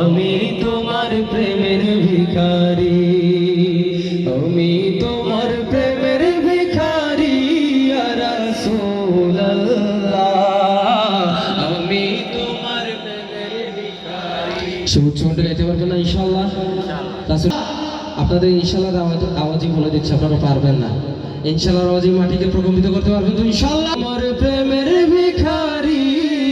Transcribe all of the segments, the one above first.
আমি তোমার প্রেমের ভিখারি আমি তোমার প্রেমের ভিখারি আমি তোমার প্রেমের ভিখারি। সবুজ মন্ডল যেতে পারবেন না ইনশাআল্লাহ। রাসূল আপনাদের ইনশাআল্লাহ আওয়াজ আওয়াজই বলে দিচ্ছে আপনারা পারবেন না। ইনশাআল্লাহ আওয়াজই মাটিকে প্রকম্পিত করতে পারবেন তো ইনশাআল্লাহ। আমার প্রেমের ভিখারি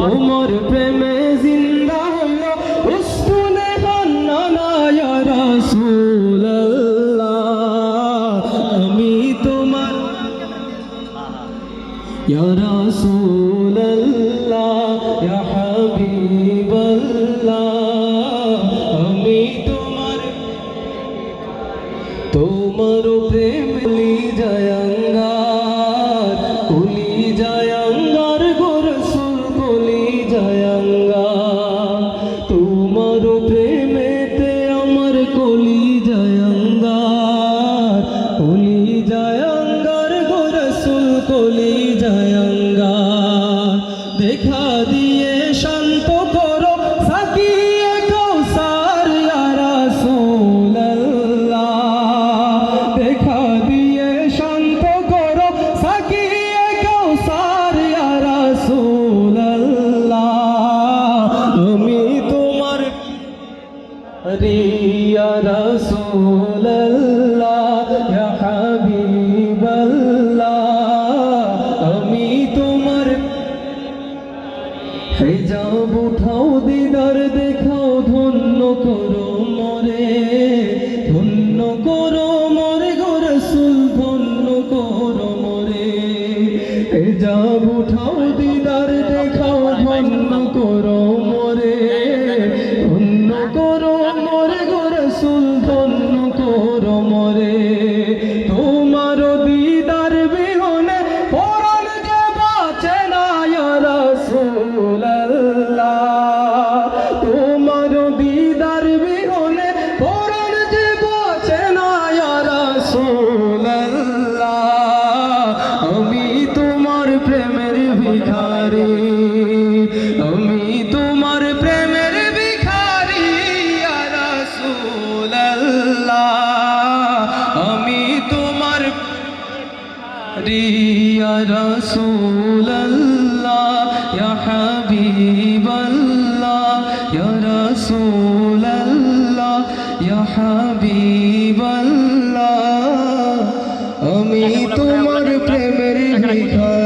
তোমার প্রেমে জিন্দা হইল উস্তুনে হান্নায়া রাসূলুল্লাহ। আমি তোমার ইয়া রাসূলুল্লাহ ইয়া হাবিবাল্লাহ। আমি তোমার তোমার কলি জয়ঙ্গার দেখা দিয়ে শান্ত করো, সাকিয়ে কৌসার রাসূলুল্লাহ দেখা দিয়ে শান্ত করো, সাকিয়ে কৌসার রাসূলুল্লাহ আমি তোমার রিয়া রাসূলুল্লাহ করো মরে, ধন্য করো মরে গো রসুল, ধন্য করো মরে। হেজাব উঠাও দিদার দেখাও, ধন্য করো মরে, ধন্য করো মরে গো রসুল ভিখারি আমি তোমার প্রেমের ভিখারি রসুল্লাহ আমি তোমার রিয়া রসুল্লাহ হাবিবল্লাহ রসুল্লাহ হাবিবল্লাহ। আমি তোমার প্রেমের ভিখারি